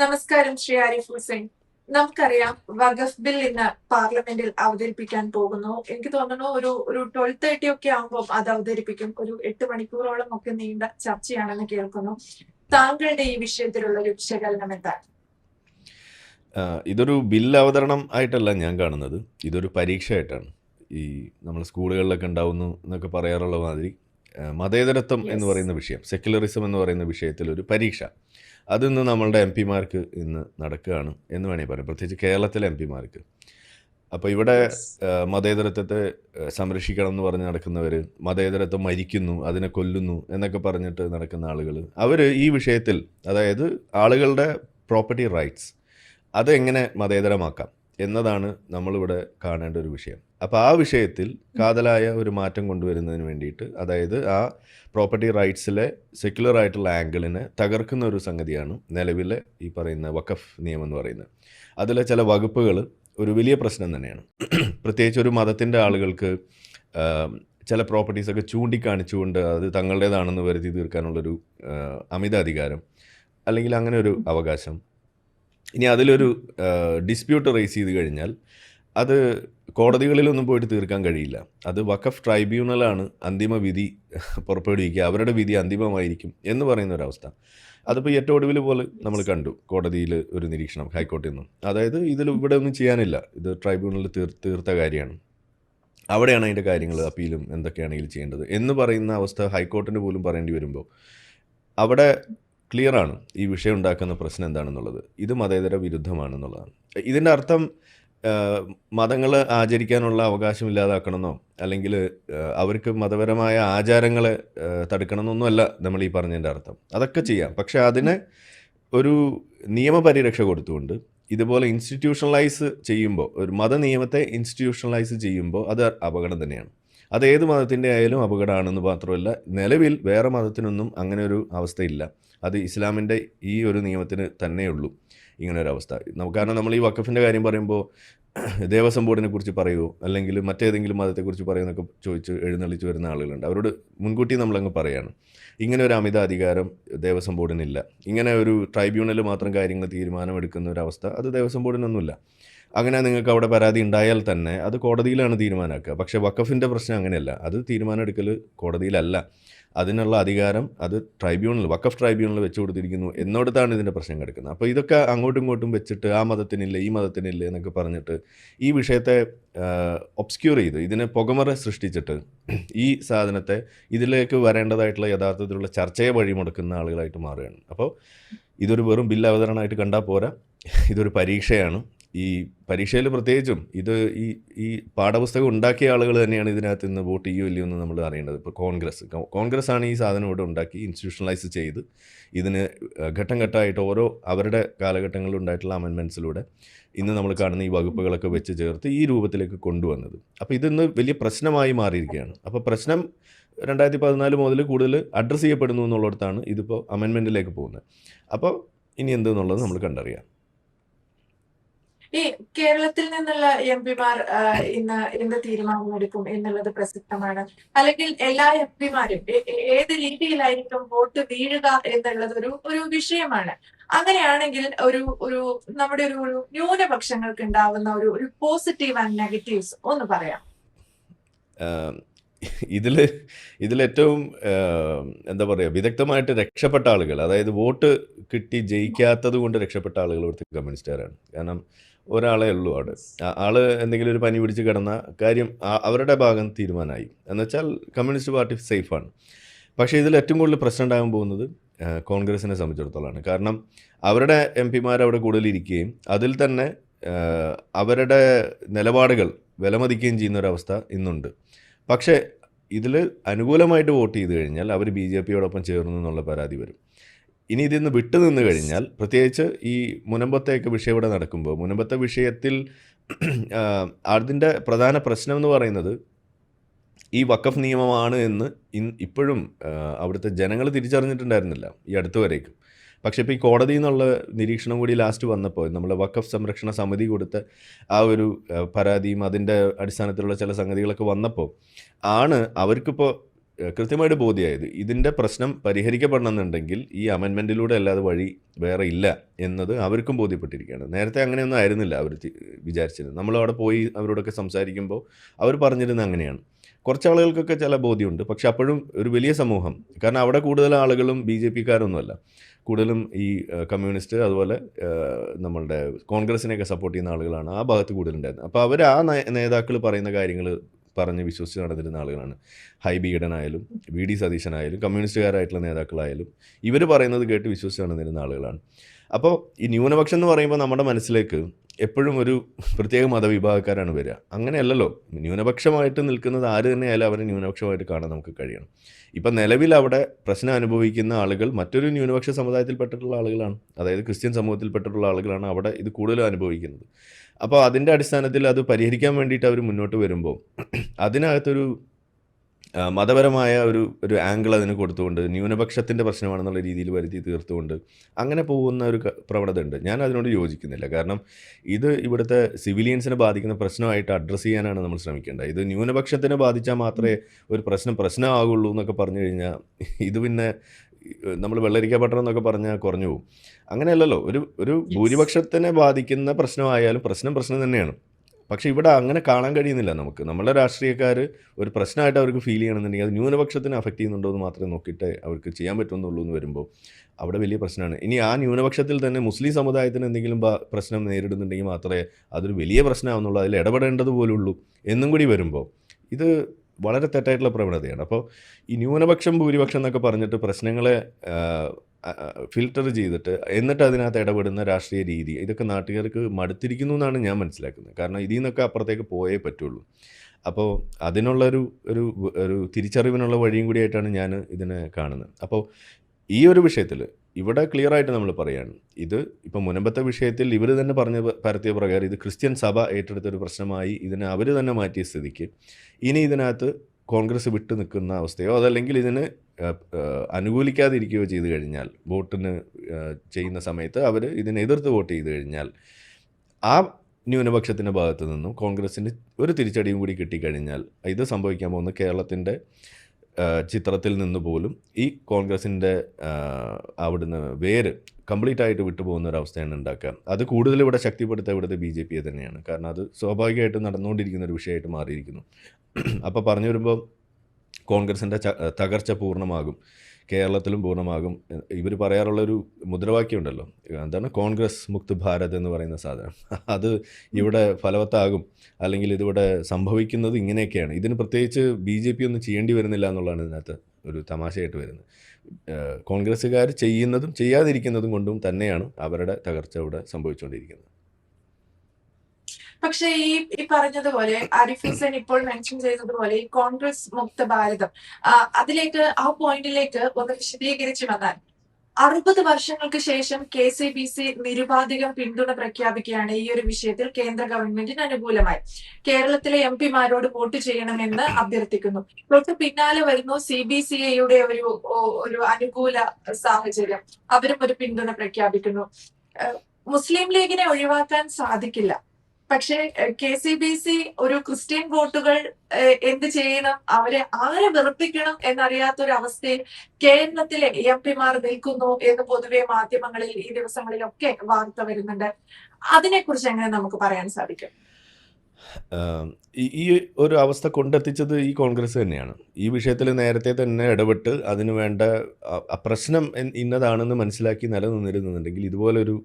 നമസ്കാരം ശ്രീ ആരിഫ് ഹുസൈൻ. നമുക്കറിയാം വഖഫ് ബിൽ ഇന്ന് പാർലമെന്റിൽ അവതരിപ്പിക്കാൻ പോകുന്നു. എനിക്ക് തോന്നുന്നു ഒരു ഒരു ട്വൽവ് തേർട്ടി ഒക്കെ ആകുമ്പോൾ അത് അവതരിപ്പിക്കും. ഒരു എട്ട് മണിക്കൂറോളം ഒക്കെ നീണ്ട ചർച്ചയാണെന്ന് കേൾക്കുന്നു. താങ്കളുടെ ഈ വിഷയത്തിലുള്ള ഒരു വിശകലനം എന്താണ്? ഇതൊരു ബിൽ അവതരണം ആയിട്ടല്ല ഞാൻ കാണുന്നത്. ഇതൊരു പരീക്ഷയായിട്ടാണ് ഈ നമ്മൾ സ്കൂളുകളിലൊക്കെ ഉണ്ടാവുന്നു എന്നൊക്കെ പറയാറുള്ള മാതിരി മതേതരത്വം എന്ന് പറയുന്ന വിഷയം സെക്യുലറിസം എന്ന് പറയുന്ന വിഷയത്തിൽ ഒരു പരീക്ഷ. അതിന്ന് നമ്മളുടെ എം പിമാർക്ക് ഇന്ന് നടക്കുകയാണ് എന്ന് വേണമെങ്കിൽ പറയാം. പ്രത്യേകിച്ച് കേരളത്തിലെ എം പിമാർക്ക്. അപ്പോൾ ഇവിടെ. മതേതരത്വത്തെ സംരക്ഷിക്കണം എന്ന് പറഞ്ഞ് നടക്കുന്നവർ മതേതരത്വം മരിക്കുന്നു അതിനെ കൊല്ലുന്നു എന്നൊക്കെ പറഞ്ഞിട്ട് നടക്കുന്ന ആളുകൾ അവർ ഈ വിഷയത്തിൽ അതായത് ആളുകളുടെ പ്രോപ്പർട്ടി റൈറ്റ്സ് അതെങ്ങനെ മതേതരമാക്കാം? എന്നതാണ് നമ്മളിവിടെ കാണേണ്ട ഒരു വിഷയം. അപ്പോൾ ആ വിഷയത്തിൽ കാതലായ ഒരു മാറ്റം കൊണ്ടുവരുന്നതിന് വേണ്ടിയിട്ട് അതായത് ആ പ്രോപ്പർട്ടി റൈറ്റ്സിലെ സെക്യുലർ ആയിട്ടുള്ള ആംഗിളിനെ തകർക്കുന്ന ഒരു സംഗതിയാണ് നിലവിലെ ഈ പറയുന്ന വഖഫ് നിയമം എന്ന് പറയുന്നത്. അതിലെ ചില വകുപ്പുകൾ ഒരു വലിയ പ്രശ്നം തന്നെയാണ്. പ്രത്യേകിച്ച് ഒരു മതത്തിന്റെ ആളുകൾക്ക് ചില പ്രോപ്പർട്ടീസൊക്കെ ചൂണ്ടിക്കാണിച്ചുകൊണ്ട് അത് തങ്ങളുടേതാണെന്ന് വരുത്തി തീർക്കാനുള്ളൊരു അമിത അധികാരം അല്ലെങ്കിൽ അങ്ങനെ ഒരു അവകാശം ഇനി അതിലൊരു ഡിസ്പ്യൂട്ട് റേസ് ചെയ്ത് കഴിഞ്ഞാൽ അത് കോടതികളിലൊന്നും പോയിട്ട് തീർക്കാൻ കഴിയില്ല. അത് വഖഫ് ട്രൈബ്യൂണലാണ് അന്തിമ വിധി പുറപ്പെടുവിക്കുക. അവരുടെ വിധി അന്തിമമായിരിക്കും എന്ന് പറയുന്ന ഒരവസ്ഥ അതിപ്പോൾ ഏറ്റവും ഒടുവിൽ പോലെ നമ്മൾ കണ്ടു കോടതിയിൽ ഒരു നിരീക്ഷണം ഹൈക്കോടതി നിന്നും. അതായത് ഇതിൽ ഇവിടെ ഒന്നും ചെയ്യാനില്ല. ഇത് ട്രൈബ്യൂണലിൽ തീർ തീർത്ത കാര്യമാണ്. അവിടെയാണ് അതിന്റെ കാര്യങ്ങൾ അപ്പീലും എന്തൊക്കെയാണെങ്കിൽ ചെയ്യേണ്ടത് എന്ന് പറയുന്ന അവസ്ഥ ഹൈക്കോർട്ടിന് പോലും പറയേണ്ടി വരുമ്പോൾ അവിടെ ക്ലിയർ ആണ് ഈ വിഷയം ഉണ്ടാക്കുന്ന പ്രശ്നം എന്താണെന്നുള്ളത്. ഇത് മതേതര വിരുദ്ധമാണെന്നുള്ളതാണ്. ഇതിന്റെ അർത്ഥം മതങ്ങൾ ആചരിക്കാനുള്ള അവകാശം ഇല്ലാതാക്കണമെന്നോ അല്ലെങ്കിൽ അവർക്ക് മതപരമായ ആചാരങ്ങളെ തടുക്കണമെന്നൊന്നുമല്ല നമ്മൾ ഈ പറഞ്ഞതിന്റെ അർത്ഥം. അതൊക്കെ ചെയ്യാം. പക്ഷെ അതിന് ഒരു നിയമപരിരക്ഷ കൊടുത്തുകൊണ്ട് ഇതുപോലെ ഇൻസ്റ്റിറ്റ്യൂഷണലൈസ് ചെയ്യുമ്പോൾ ഒരു മത നിയമത്തെ ഇൻസ്റ്റിറ്റ്യൂഷണലൈസ് ചെയ്യുമ്പോൾ അത് അപകടം തന്നെയാണ്. അത് ഏത് മതത്തിന്റെ ആയാലും അപകടമാണെന്ന് മാത്രമല്ല നിലവിൽ വേറെ മതത്തിനൊന്നും അങ്ങനെ ഒരു അവസ്ഥയില്ല. അത് ഇസ്ലാമിന്റെ ഈ ഒരു നിയമത്തിന് തന്നെയുള്ളൂ ഇങ്ങനെ ഒരു അവസ്ഥ നമുക്ക് കാരണം നമ്മൾ ഈ വക്കഫിന്റെ കാര്യം പറയുമ്പോൾ ദേവസ്വം ബോർഡിനെ കുറിച്ച് പറയുമോ അല്ലെങ്കിൽ മറ്റേതെങ്കിലും മതത്തെക്കുറിച്ച് പറയുമെന്നൊക്കെ ചോദിച്ച് എഴുന്നള്ളിച്ച് വരുന്ന ആളുകളുണ്ട്. അവരോട് മുൻകൂട്ടി നമ്മളങ്ങ് പറയാണ്. ഇങ്ങനെ ഒരു അമിത അധികാരം ദേവസ്വം ബോർഡിനില്ല. ഇങ്ങനെ ഒരു ട്രൈബ്യൂണൽ മാത്രം കാര്യങ്ങൾ തീരുമാനമെടുക്കുന്ന ഒരു അവസ്ഥ അത് ദേവസ്വം ബോർഡിനൊന്നുമില്ല. അങ്ങനെ നിങ്ങൾക്ക് അവിടെ പരാതി ഉണ്ടായാൽ തന്നെ അത് കോടതിയിലാണ് തീരുമാനമാക്കുക പക്ഷേ വക്കഫിന്റെ പ്രശ്നം അങ്ങനെയല്ല. അത് തീരുമാനമെടുക്കൽ കോടതിയിലല്ല. അതിനുള്ള അധികാരം അത് ട്രൈബ്യൂണൽ വക്കഫ് ട്രൈബ്യൂണൽ വെച്ച് കൊടുത്തിരിക്കുന്നു എന്നോടത്താണ് ഇതിന്റെ പ്രശ്നം കിടക്കുന്നത്. അപ്പോൾ ഇതൊക്കെ അങ്ങോട്ടും ഇങ്ങോട്ടും വെച്ചിട്ട് ആ മതത്തിനില്ല ഈ മതത്തിനില്ല എന്നൊക്കെ പറഞ്ഞിട്ട് ഈ വിഷയത്തെ ഒബ്സ്ക്യൂർ ചെയ്ത് ഇതിനെ പുകമറ സൃഷ്ടിച്ചിട്ട് ഈ സാധനത്തെ ഇതിലേക്ക് വരേണ്ടതായിട്ടുള്ള യഥാർത്ഥത്തിലുള്ള ചർച്ചയെ വഴിമുടക്കുന്ന ആളുകളായിട്ട് മാറുകയാണ്. അപ്പോൾ ഇതൊരു വെറും ബില്ല് അവതരണമായിട്ട് കണ്ടാൽ പോരാ. ഇതൊരു പരീക്ഷയാണ്. ഈ പരീക്ഷയിൽ പ്രത്യേകിച്ചും ഇത് ഈ ഈ പാഠപുസ്തകം ഉണ്ടാക്കിയ ആളുകൾ തന്നെയാണ് ഇതിനകത്ത് നിന്ന് വോട്ട് ചെയ്യോ ഇല്ലയോ എന്ന് നമ്മൾ അറിയേണ്ടത്. ഇപ്പോൾ കോൺഗ്രസ് കോൺഗ്രസ് ആണ് ഈ സാധനം ഇവിടെ ഉണ്ടാക്കി ഇൻസ്റ്റിറ്റ്യൂഷണലൈസ് ചെയ്ത് ഇതിന് ഘട്ടം ഘട്ടമായിട്ട് ഓരോ അവരുടെ കാലഘട്ടങ്ങളിൽ ഉണ്ടായിട്ടുള്ള അമെൻമെൻസിലൂടെ ഇന്ന് നമ്മൾ കാണുന്ന ഈ വകുപ്പുകളൊക്കെ വെച്ച് ചേർത്ത് ഈ രൂപത്തിലേക്ക് കൊണ്ടുവന്നത്. അപ്പോൾ ഇതിന്ന് വലിയ പ്രശ്നമായി മാറിയിരിക്കുകയാണ്. അപ്പോൾ പ്രശ്നം രണ്ടായിരത്തി പതിനാല് മുതൽ കൂടുതൽ അഡ്രസ്സ് ചെയ്യപ്പെടുന്നു എന്നുള്ളിടത്താണ് ഇതിപ്പോൾ അമെൻമെന്റിലേക്ക് പോകുന്നത്. അപ്പോൾ ഇനി എന്തെന്നുള്ളത് നമ്മൾ കണ്ടറിയാം. ഈ കേരളത്തിൽ നിന്നുള്ള എം പിമാർ ഇന്ന് എന്ത് തീരുമാനമെടുക്കും എന്നുള്ളത് പ്രസക്തമാണ്? അല്ലെങ്കിൽ എല്ലാ എം പിമാരും ഏത് രീതിയിലായിരിക്കും വോട്ട് വീഴുക എന്നുള്ളത് ഒരു ഒരു വിഷയമാണ്. അങ്ങനെയാണെങ്കിൽ ഒരു ഒരു നമ്മുടെ ഒരു ഒരു ന്യൂനപക്ഷങ്ങൾക്ക് ഉണ്ടാവുന്ന ഒരു ഒരു പോസിറ്റീവ് ആൻഡ് നെഗറ്റീവ്സ് ഒന്ന് പറയാം. ഇതിൽ ഇതിലേറ്റവും എന്താ പറയുക വിദഗ്ധമായിട്ട് രക്ഷപ്പെട്ട ആളുകൾ അതായത് വോട്ട് കിട്ടി ജയിക്കാത്തത് കൊണ്ട് രക്ഷപ്പെട്ട ആളുകൾ ഇവിടുത്തെ കമ്മ്യൂണിസ്റ്റുകാരാണ്. കാരണം ഒരാളെ ഉള്ളൂ അവിടെ. ആൾ എന്തെങ്കിലും ഒരു പനി പിടിച്ച് കിടന്ന കാര്യം അവരുടെ ഭാഗം തീരുമാനമായി. എന്നുവെച്ചാൽ കമ്മ്യൂണിസ്റ്റ് പാർട്ടി സേഫാണ്. പക്ഷേ ഇതിൽ ഏറ്റവും കൂടുതൽ പ്രശ്നം ഉണ്ടാകാൻ പോകുന്നത് കോൺഗ്രസിനെ സംബന്ധിച്ചിടത്തോളമാണ് കാരണം അവരുടെ എം പിമാർ അവിടെ കൂടുതൽ ഇരിക്കുകയും അതിൽ തന്നെ അവരുടെ നിലപാടുകൾ വിലമതിക്കുകയും ചെയ്യുന്ന ഒരവസ്ഥ ഇന്നുണ്ട്. പക്ഷേ ഇതിൽ അനുകൂലമായിട്ട് വോട്ട് ചെയ്ത് കഴിഞ്ഞാൽ അവർ ബി ജെ പിയോടൊപ്പം ചേർന്നു എന്നുള്ള പരാതി വരും. ഇനി ഇതിൽ നിന്ന് കഴിഞ്ഞാൽ പ്രത്യേകിച്ച് ഈ മുനമ്പത്തെയൊക്കെ വിഷയം ഇവിടെ നടക്കുമ്പോൾ മുനമ്പത്തെ വിഷയത്തിൽ അതിന്റെ പ്രധാന പ്രശ്നം എന്ന് പറയുന്നത് ഈ വക്കഫ് നിയമമാണ് എന്ന് ഇൻ ഇപ്പോഴും അവിടുത്തെ ജനങ്ങൾ തിരിച്ചറിഞ്ഞിട്ടുണ്ടായിരുന്നില്ല ഈ അടുത്ത വരേക്കും. പക്ഷേ ഇപ്പോൾ ഈ കോടതി എന്നുള്ള നിരീക്ഷണം കൂടി ലാസ്റ്റ് വന്നപ്പോൾ നമ്മളെ വക്കഫ് സംരക്ഷണ സമിതി കൊടുത്ത ആ ഒരു പരാതിയും അതിന്റെ അടിസ്ഥാനത്തിലുള്ള ചില സംഗതികളൊക്കെ വന്നപ്പോൾ ആണ് അവർക്കിപ്പോൾ കൃത്യമായിട്ട് ബോധ്യമായത് ഇതിന്റെ പ്രശ്നം പരിഹരിക്കപ്പെടണമെന്നുണ്ടെങ്കിൽ ഈ അമെൻമെന്റിലൂടെ അല്ലാതെ വഴി വേറെ ഇല്ല എന്നത് അവർക്കും ബോധ്യപ്പെട്ടിരിക്കുകയാണ്. നേരത്തെ അങ്ങനെയൊന്നും ആയിരുന്നില്ല അവർ വിചാരിച്ചിരുന്നത്. നമ്മൾ അവിടെ പോയി അവരോടൊക്കെ സംസാരിക്കുമ്പോൾ അവർ പറഞ്ഞിരുന്നത് അങ്ങനെയാണ്. കുറച്ച് ആളുകൾക്കൊക്കെ ചില ബോധ്യമുണ്ട്. പക്ഷെ അപ്പോഴും ഒരു വലിയ സമൂഹം കാരണം അവിടെ കൂടുതൽ ആളുകളും ബി ജെ പിക്കാരൊന്നുമല്ല. കൂടുതലും ഈ കമ്മ്യൂണിസ്റ്റ് അതുപോലെ നമ്മളുടെ കോൺഗ്രസിനെയൊക്കെ സപ്പോർട്ട് ചെയ്യുന്ന ആളുകളാണ് ആ ഭാഗത്ത് കൂടുതലുണ്ടായിരുന്നത്. അപ്പോൾ അവർ ആ നേതാക്കൾ പറയുന്ന കാര്യങ്ങൾ പറഞ്ഞ് വിശ്വസിച്ച് നടന്നിരുന്ന ആളുകളാണ്. ഹൈബി ഈഡനായാലും വി ഡി സതീശനായാലും കമ്മ്യൂണിസ്റ്റുകാരായിട്ടുള്ള നേതാക്കളായാലും ഇവർ പറയുന്നത് കേട്ട് വിശ്വസിച്ച് നടന്നിരുന്ന ആളുകളാണ്. അപ്പോൾ ഈ ന്യൂനപക്ഷം എന്ന് പറയുമ്പോൾ നമ്മുടെ മനസ്സിലേക്ക് എപ്പോഴും ഒരു പ്രത്യേക മതവിഭാഗക്കാരാണ് വരിക. അങ്ങനെയല്ലല്ലോ. ന്യൂനപക്ഷമായിട്ട് നിൽക്കുന്നത് ആര് തന്നെയായാലും അവരെ ന്യൂനപക്ഷമായിട്ട് കാണാൻ നമുക്ക് കഴിയണം. ഇപ്പം നിലവിൽ അവിടെ പ്രശ്നം അനുഭവിക്കുന്ന ആളുകൾ മറ്റൊരു ന്യൂനപക്ഷ സമുദായത്തിൽപ്പെട്ടിട്ടുള്ള ആളുകളാണ്. അതായത് ക്രിസ്ത്യൻ സമൂഹത്തിൽപ്പെട്ടിട്ടുള്ള ആളുകളാണ് അവിടെ ഇത് കൂടുതലും അനുഭവിക്കുന്നത്. അപ്പോൾ അതിന്റെ അടിസ്ഥാനത്തിൽ അത് പരിഹരിക്കാൻ വേണ്ടിയിട്ട് അവർ മുന്നോട്ട് വരുമ്പോൾ അതിനകത്തൊരു മതപരമായ ഒരു ഒരു ആംഗിൾ അതിന് കൊടുത്തുകൊണ്ട് ന്യൂനപക്ഷത്തിന്റെ പ്രശ്നമാണെന്നുള്ള രീതിയിൽ വരുത്തി തീർത്തുകൊണ്ട് അങ്ങനെ പോകുന്ന ഒരു പ്രവണത ഉണ്ട് ഞാൻ അതിനോട് യോജിക്കുന്നില്ല. കാരണം ഇത് ഇവിടുത്തെ സിവിലിയൻസിനെ ബാധിക്കുന്ന പ്രശ്നമായിട്ട് അഡ്രസ്സ് ചെയ്യാനാണ് നമ്മൾ ശ്രമിക്കേണ്ടത്. ഇത് ന്യൂനപക്ഷത്തിനെ ബാധിച്ചാൽ മാത്രമേ ഒരു പ്രശ്നം പ്രശ്നമാകുള്ളൂ എന്നൊക്കെ പറഞ്ഞു കഴിഞ്ഞാൽ ഇത് പിന്നെ നമ്മൾ വെള്ളരിക്ക പട്ടണം എന്നൊക്കെ പറഞ്ഞാൽ കുറഞ്ഞു പോകും അങ്ങനെയല്ലല്ലോ ഒരു ഒരു ഭൂരിപക്ഷത്തിനെ ബാധിക്കുന്ന പ്രശ്നമായാലും പ്രശ്നം പ്രശ്നം തന്നെയാണ്. പക്ഷേ ഇവിടെ അങ്ങനെ കാണാൻ കഴിയുന്നില്ല നമുക്ക്. നമ്മുടെ രാഷ്ട്രീയക്കാർ ഒരു പ്രശ്നമായിട്ട് അവർക്ക് ഫീൽ ചെയ്യണമെന്നുണ്ടെങ്കിൽ അത് ന്യൂനപക്ഷത്തിനെ അഫക്റ്റ് ചെയ്യുന്നുണ്ടോ എന്ന് മാത്രമേ നോക്കിയിട്ട് അവർക്ക് ചെയ്യാൻ പറ്റുമെന്നുള്ളൂ എന്ന് വരുമ്പോൾ അവിടെ വലിയ പ്രശ്നമാണ്. ഇനി ആ ന്യൂനപക്ഷത്തിൽ തന്നെ മുസ്ലിം സമുദായത്തിന് എന്തെങ്കിലും പ്രശ്നം നേരിടുന്നുണ്ടെങ്കിൽ മാത്രമേ അതൊരു വലിയ പ്രശ്നമാവുന്നുള്ളൂ അതിൽ ഇടപെടേണ്ടത് പോലുള്ളൂ എന്നും കൂടി വരുമ്പോൾ ഇത് വളരെ തെറ്റായിട്ടുള്ള പ്രവണതയാണ്. അപ്പോൾ ഈ ന്യൂനപക്ഷം ഭൂരിപക്ഷം എന്നൊക്കെ പറഞ്ഞിട്ട് പ്രശ്നങ്ങളെ ഫിൽട്ടർ ചെയ്തിട്ട് എന്നിട്ട് അതിനകത്ത് ഇടപെടുന്ന രാഷ്ട്രീയ രീതി ഇതൊക്കെ നാട്ടുകാർക്ക് മടുത്തിരിക്കുന്നു എന്നാണ് ഞാൻ മനസ്സിലാക്കുന്നത്. കാരണം ഇതിൽ നിന്നൊക്കെ അപ്പുറത്തേക്ക് പോയേ പറ്റുള്ളൂ. അപ്പോൾ അതിനുള്ളൊരു ഒരു ഒരു തിരിച്ചറിവിനുള്ള വഴിയും കൂടിയായിട്ടാണ് ഞാൻ ഇതിനെ കാണുന്നത്. അപ്പോൾ ഈ ഒരു വിഷയത്തിൽ ഇവിടെ ക്ലിയർ ആയിട്ട് നമ്മൾ പറയാണ്. ഇത് ഇപ്പം മുനമ്പത്തെ വിഷയത്തിൽ ഇവർ തന്നെ പറഞ്ഞ പരത്തിയ പ്രകാരം ഇത് ക്രിസ്ത്യൻ സഭ ഏറ്റെടുത്തൊരു പ്രശ്നമായി ഇതിനെ അവർ തന്നെ മാറ്റിയ സ്ഥിതിക്ക് ഇനി ഇതിനകത്ത് കോൺഗ്രസ് വിട്ടു നിൽക്കുന്ന അവസ്ഥയോ അതല്ലെങ്കിൽ ഇതിന് അനുകൂലിക്കാതിരിക്കുകയോ ചെയ്തു കഴിഞ്ഞാൽ വോട്ടിന് ചെയ്യുന്ന സമയത്ത് അവർ ഇതിനെ എതിർത്ത് വോട്ട് ചെയ്തു കഴിഞ്ഞാൽ ആ ന്യൂനപക്ഷത്തിന്റെ ഭാഗത്തു നിന്നും കോൺഗ്രസ്സിന് ഒരു തിരിച്ചടിയും കൂടി കിട്ടിക്കഴിഞ്ഞാൽ ഇത് സംഭവിക്കാൻ പോകുന്ന കേരളത്തിന്റെ ചിത്രത്തിൽ നിന്ന് പോലും ഈ കോൺഗ്രസിന്റെ അവിടുന്ന് വേര് കംപ്ലീറ്റ് ആയിട്ട് വിട്ടുപോകുന്ന ഒരു അവസ്ഥയാണ് ഉണ്ടാക്കുക. അത് കൂടുതൽ ഇവിടെ ശക്തിപ്പെടുത്തുക ഇവിടുത്തെ ബി ജെ പിയെ തന്നെയാണ്. കാരണം അത് സ്വാഭാവികമായിട്ടും നടന്നുകൊണ്ടിരിക്കുന്ന ഒരു വിഷയമായിട്ട് മാറിയിരിക്കുന്നു. അപ്പോൾ പറഞ്ഞു വരുമ്പോൾ കോൺഗ്രസിന്റെ തകർച്ച പൂർണമാകും. കേരളത്തിലും പൂർണമാകും. ഇവർ പറയാറുള്ളൊരു മുദ്രാവാക്യം ഉണ്ടല്ലോ എന്താണ്? കോൺഗ്രസ് മുക്ത് ഭാരത് എന്ന് പറയുന്ന സാധനം. അത് ഇവിടെ ഫലവത്താകും. അല്ലെങ്കിൽ ഇതിവിടെ സംഭവിക്കുന്നത് ഇങ്ങനെയൊക്കെയാണ്. ഇതിന് പ്രത്യേകിച്ച് ബി ജെ പി ഒന്നും ചെയ്യേണ്ടി വരുന്നില്ല എന്നുള്ളതാണ് ഇതിനകത്ത് ഒരു തമാശയായിട്ട് വരുന്നത്. കോൺഗ്രസ്സുകാർ ചെയ്യുന്നതും ചെയ്യാതിരിക്കുന്നതും കൊണ്ടും തന്നെയാണ് അവരുടെ തകർച്ച ഇവിടെ സംഭവിച്ചുകൊണ്ടിരിക്കുന്നത്. പക്ഷേ ഈ ഈ പറഞ്ഞതുപോലെ അരിഫ് ഹുസൈൻ ഇപ്പോൾ മെൻഷൻ ചെയ്തതുപോലെ ഈ കോൺഗ്രസ് മുക്ത ഭാരതം അതിലേക്ക് ആ പോയിന്റിലേക്ക് ഒന്ന് വിശദീകരിച്ചു വന്നാൽ അറുപത് വർഷങ്ങൾക്ക് ശേഷം കെ സി ബി സി നിരുപാധികം പിന്തുണ പ്രഖ്യാപിക്കുകയാണ് ഈ ഒരു വിഷയത്തിൽ കേന്ദ്ര ഗവൺമെന്റിന് അനുകൂലമായി. കേരളത്തിലെ എം പിമാരോട് വോട്ട് ചെയ്യണമെന്ന് അഭ്യർത്ഥിക്കുന്നു. തൊട്ട് പിന്നാലെ വരുന്നു സി ബി സി ഐയുടെ ഒരു ഒരു അനുകൂല സാഹചര്യം. അവരും ഒരു പിന്തുണ പ്രഖ്യാപിക്കുന്നു. മുസ്ലിം ലീഗിനെ ഒഴിവാക്കാൻ സാധിക്കില്ല. പക്ഷേ കെ സി ബി സി ഒരു ക്രിസ്ത്യൻ വോട്ടുകൾ എന്ത് ചെയ്യണം? അവരെ ആരെ വെറുപ്പിക്കണം എന്നറിയാത്ത ഒരു അവസ്ഥയിൽ കേരളത്തിലെ എം പിമാർ നിൽക്കുന്നു എന്ന് പൊതുവെ മാധ്യമങ്ങളിൽ ഈ ദിവസങ്ങളിലൊക്കെ വാർത്ത വരുന്നുണ്ട്. അതിനെക്കുറിച്ച് എങ്ങനെ നമുക്ക് പറയാൻ സാധിക്കും? ഈ ഒരു അവസ്ഥ കൊണ്ടെത്തിച്ചത് ഈ കോൺഗ്രസ് തന്നെയാണ്. ഈ വിഷയത്തിൽ നേരത്തെ തന്നെ ഇടപെട്ട് അതിനുവേണ്ട പ്രശ്നം ഇന്നതാണെന്ന് മനസ്സിലാക്കി നിലനിന്നിരുന്നുണ്ടെങ്കിൽ ഇതുപോലൊരു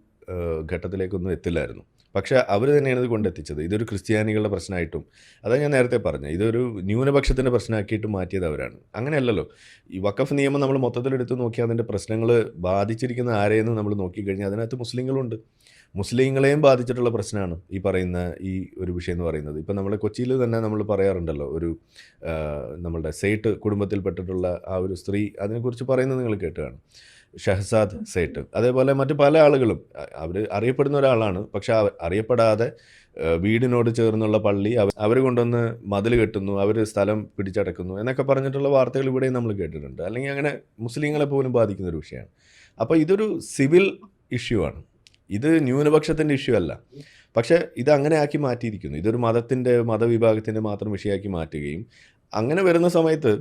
ഘട്ടത്തിലേക്കൊന്നും എത്തില്ലായിരുന്നു. പക്ഷേ അവർ തന്നെയാണ് ഇത് കൊണ്ടെത്തിച്ചത്. ഇതൊരു ക്രിസ്ത്യാനികളുടെ പ്രശ്നമായിട്ടും അതാ ഞാൻ നേരത്തെ പറഞ്ഞത് ഇതൊരു ന്യൂനപക്ഷത്തിന്റെ പ്രശ്നമാക്കിയിട്ട് മാറ്റിയത് അവരാണ്. അങ്ങനെയല്ലല്ലോ. ഈ വഖഫ് നിയമം നമ്മൾ മൊത്തത്തിലെടുത്ത് നോക്കിയാൽ അതിന്റെ പ്രശ്നങ്ങൾ ബാധിച്ചിരിക്കുന്ന ആരെയെന്ന് നമ്മൾ നോക്കിക്കഴിഞ്ഞാൽ അതിനകത്ത് മുസ്ലിങ്ങളുണ്ട്. മുസ്ലിങ്ങളെയും ബാധിച്ചിട്ടുള്ള പ്രശ്നമാണ് ഈ പറയുന്ന ഈ ഒരു വിഷയം എന്ന് പറയുന്നത്. ഇപ്പം നമ്മൾ കൊച്ചിയിൽ തന്നെ നമ്മൾ പറയാറുണ്ടല്ലോ ഒരു നമ്മളുടെ സേട്ട് കുടുംബത്തിൽപ്പെട്ടിട്ടുള്ള ആ ഒരു സ്ത്രീ അതിനെക്കുറിച്ച് പറയുന്നത് നിങ്ങൾ കേട്ട് കാണും ഷഹസാദ് സേട്ട്. അതേപോലെ മറ്റ് പല ആളുകളും അവർ അറിയപ്പെടുന്ന ഒരാളാണ്. പക്ഷെ അറിയപ്പെടാതെ വീടിനോട് ചേർന്നുള്ള പള്ളി അവർ കൊണ്ടുവന്ന് മതിൽ കെട്ടുന്നു അവർ സ്ഥലം പിടിച്ചടക്കുന്നു എന്നൊക്കെ പറഞ്ഞിട്ടുള്ള വാർത്തകൾ ഇവിടെയും നമ്മൾ കേട്ടിട്ടുണ്ട്. അല്ലെങ്കിൽ അങ്ങനെ മുസ്ലിങ്ങളെ പോലും ബാധിക്കുന്ന ഒരു വിഷയമാണ്. അപ്പോൾ ഇതൊരു സിവിൽ ഇഷ്യൂ ആണ്. ഇത് ന്യൂനപക്ഷത്തിന്റെ ഇഷ്യൂ അല്ല. പക്ഷേ ഇത് അങ്ങനെ ആക്കി മാറ്റിയിരിക്കുന്നു. ഇതൊരു മതത്തിന്റെ മതവിഭാഗത്തിന്റെ മാത്രം വിഷയമാക്കി മാറ്റുകയും അങ്ങനെ വരുന്ന സമയത്ത്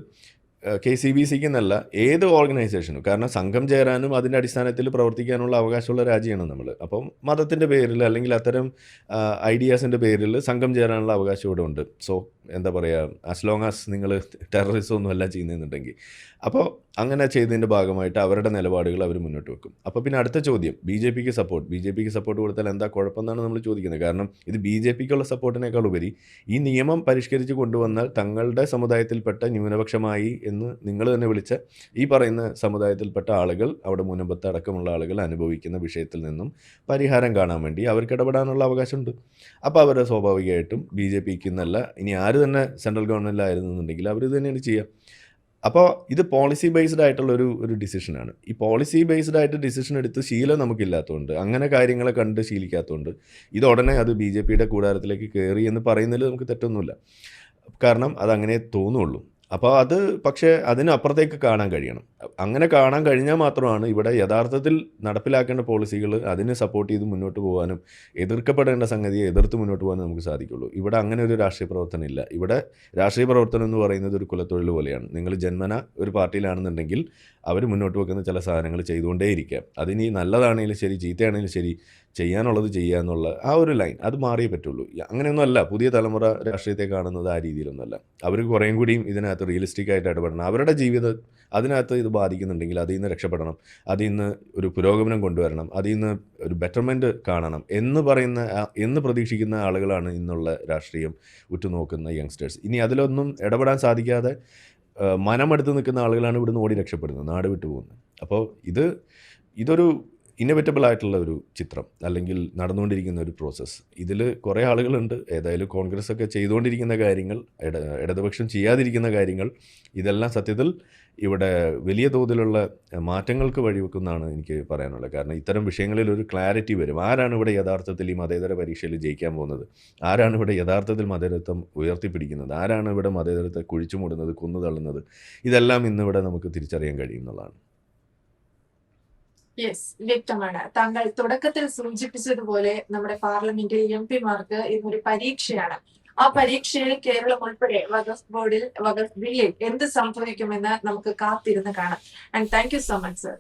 കെ സി ബി സിക്ക് എന്നല്ല ഏത് ഓർഗനൈസേഷനും കാരണം സംഘം ചേരാനും അതിന്റെ അടിസ്ഥാനത്തിൽ പ്രവർത്തിക്കാനുള്ള അവകാശമുള്ള രാജ്യമാണ് നമ്മൾ അപ്പം മതത്തിന്റെ പേരിൽ അല്ലെങ്കിൽ അത്തരം ഐഡിയാസിന്റെ പേരിൽ സംഘം ചേരാനുള്ള അവകാശം ഇവിടെ ഉണ്ട്. സോ എന്താ പറയുക ആസ് ലോങ് ആസ് നിങ്ങൾ ടെററിസം ഒന്നും അല്ല ചെയ്യുന്നുണ്ടെങ്കിൽ അപ്പോൾ അങ്ങനെ ചെയ്തതിന്റെ ഭാഗമായിട്ട് അവരുടെ നിലപാടുകൾ അവർ മുന്നോട്ട് വെക്കും. അപ്പോൾ പിന്നെ അടുത്ത ചോദ്യം ബി ജെ പിക്ക് സപ്പോർട്ട് ബി ജെ പിക്ക് സപ്പോർട്ട് കൊടുത്താൽ എന്താ കുഴപ്പമെന്നാണ് നമ്മൾ ചോദിക്കുന്നത്. കാരണം ഇത് ബി ജെ പിക്കുള്ള സപ്പോർട്ടിനേക്കാൾ ഉപരി ഈ നിയമം പരിഷ്കരിച്ച് കൊണ്ടുവന്നാൽ തങ്ങളുടെ സമുദായത്തിൽപ്പെട്ട ന്യൂനപക്ഷമായി എന്ന് നിങ്ങൾ തന്നെ വിളിച്ച ഈ പറയുന്ന സമുദായത്തിൽപ്പെട്ട ആളുകൾ അവിടെ മുനമ്പത്ത് അടക്കമുള്ള ആളുകൾ അനുഭവിക്കുന്ന വിഷയത്തിൽ നിന്നും പരിഹാരം കാണാൻ വേണ്ടി അവർക്ക് ഇടപെടാനുള്ള അവകാശമുണ്ട്. അപ്പോൾ അവർ സ്വാഭാവികമായിട്ടും ബി ജെ പിക്ക് എന്നല്ല ഇനി ആര് തന്നെ സെൻട്രൽ ഗവൺമെന്റിലായിരുന്നുണ്ടെങ്കിൽ അവർ ഇത് തന്നെയാണ് ചെയ്യുക. അപ്പോൾ ഇത് പോളിസി ബേസ്ഡ് ആയിട്ടുള്ള ഒരു ഒരു ഡിസിഷനാണ് ഈ പോളിസി ബേസ്ഡ് ആയിട്ട് ഡിസിഷൻ എടുത്ത് ശീലം നമുക്കില്ലാത്തതുകൊണ്ട് അങ്ങനെ കാര്യങ്ങളെ കണ്ട് ശീലിക്കാത്തതുകൊണ്ട് ഇത് ഉടനെ അത് ബി ജെ പിയുടെ കൂടാരത്തിലേക്ക് കയറി എന്ന് പറയുന്നതിൽ നമുക്ക് തെറ്റൊന്നുമില്ല. കാരണം അതങ്ങനെ തോന്നുള്ളൂ. അപ്പോൾ അത് പക്ഷേ അതിനപ്പുറത്തേക്ക് കാണാൻ കഴിയണം. അങ്ങനെ കാണാൻ കഴിഞ്ഞാൽ മാത്രമാണ് ഇവിടെ യഥാർത്ഥത്തിൽ നടപ്പിലാക്കേണ്ട പോളിസികൾ അതിനെ സപ്പോർട്ട് ചെയ്ത് മുന്നോട്ട് പോകാനും എതിർക്കപ്പെടേണ്ട സംഗതിയെ എതിർത്ത് മുന്നോട്ട് പോകാനും നമുക്ക് സാധിക്കുള്ളൂ. ഇവിടെ അങ്ങനെ ഒരു രാഷ്ട്രീയ പ്രവർത്തനം ഇല്ല. ഇവിടെ രാഷ്ട്രീയ പ്രവർത്തനം എന്ന് പറയുന്നത് ഒരു കുലത്തൊഴിൽ പോലെയാണ്. നിങ്ങൾ ജന്മന ഒരു പാർട്ടിയിലാണെന്നുണ്ടെങ്കിൽ അവർ മുന്നോട്ട് വെക്കുന്ന ചില സാധനങ്ങൾ ചെയ്തുകൊണ്ടേയിരിക്കാം. അതിനി നല്ലതാണെങ്കിലും ശരി ചീത്തയാണെങ്കിലും ശരി ചെയ്യാനുള്ളത് ചെയ്യുക എന്നുള്ള ആ ഒരു ലൈൻ അത് മാറിയേ പറ്റുള്ളൂ. അങ്ങനെയൊന്നുമല്ല പുതിയ തലമുറ രാഷ്ട്രീയത്തെ കാണുന്നത് ആ രീതിയിലൊന്നുമല്ല. അവർ കുറേയും കൂടിയും ഇതിനകത്ത് റിയലിസ്റ്റിക് ആയിട്ട് ഇടപെടണം. അവരുടെ ജീവിതം അതിനകത്ത് ഇത് ബാധിക്കുന്നുണ്ടെങ്കിൽ അതിൽ നിന്ന് രക്ഷപ്പെടണം. അതിൽ നിന്ന് ഒരു പുരോഗമനം കൊണ്ടുവരണം. അതിൽ നിന്ന് ഒരു ബെറ്റർമെന്റ് കാണണം എന്ന് പറയുന്ന എന്ന് പ്രതീക്ഷിക്കുന്ന ആളുകളാണ് ഇന്നുള്ള രാഷ്ട്രീയം ഉറ്റുനോക്കുന്ന യങ്സ്റ്റേഴ്സ് ഇനി അതിലൊന്നും ഇടപെടാൻ സാധിക്കാതെ മനമെടുത്ത് നിൽക്കുന്ന ആളുകളാണ് ഇവിടുന്ന് ഓടി രക്ഷപ്പെടുന്നത് നാട് വിട്ടു പോകുന്നത് അപ്പോൾ ഇത് ഇതൊരു ഇന്നൊവേറ്റബിൾ ആയിട്ടുള്ള ഒരു ചിത്രം അല്ലെങ്കിൽ നടന്നുകൊണ്ടിരിക്കുന്ന ഒരു പ്രോസസ്സ് ഇതിൽ കുറേ ആളുകളുണ്ട്. ഏതായാലും കോൺഗ്രസ് ഒക്കെ ചെയ്തുകൊണ്ടിരിക്കുന്ന കാര്യങ്ങൾ ഇട ഇടതുപക്ഷം ചെയ്യാതിരിക്കുന്ന കാര്യങ്ങൾ ഇതെല്ലാം സത്യത്തിൽ ഇവിടെ വലിയ തോതിലുള്ള മാറ്റങ്ങൾക്ക് വഴിവെക്കുന്നതാണ് എനിക്ക് പറയാനുള്ളത്. കാരണം ഇത്തരം വിഷയങ്ങളിൽ ഒരു ക്ലാരിറ്റി വരും. ആരാണ് ഇവിടെ യഥാർത്ഥത്തിൽ ഈ മതേതര പരീക്ഷയിൽ ജയിക്കാൻ പോകുന്നത്? ആരാണ് ഇവിടെ യഥാർത്ഥത്തിൽ മതേതരത്വം ഉയർത്തിപ്പിടിക്കുന്നത്? ആരാണ് ഇവിടെ മതേതരത്തെ കുഴിച്ചു മൂടുന്നത് കുന്നു തള്ളുന്നത് ഇതെല്ലാം ഇന്നിവിടെ നമുക്ക് തിരിച്ചറിയാൻ കഴിയും എന്നുള്ളതാണ്. യെസ് വ്യക്തമാണ്. താങ്കൾ തുടക്കത്തിൽ സൂചിപ്പിച്ചതുപോലെ നമ്മുടെ പാർലമെന്റിൽ എം പിമാർക്ക് ഇതൊരു പരീക്ഷയാണ്. ആ പരീക്ഷയിൽ കേരളം ഉൾപ്പെടെ വഖഫ് ബോർഡിൽ വഖഫ് ബില്ലിൽ എന്ത് സംഭവിക്കുമെന്ന് നമുക്ക് കാത്തിരുന്ന് കാണാം. And thank you so much sir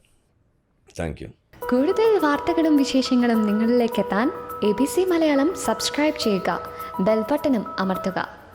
thank you കൂടുതൽ വാർത്തകളും വിശേഷങ്ങളും നിങ്ങളിലേക്ക് എത്താൻ A B C Malayalam subscribe ചെയ്യുക. ബെൽബട്ടനും അമർത്തുക.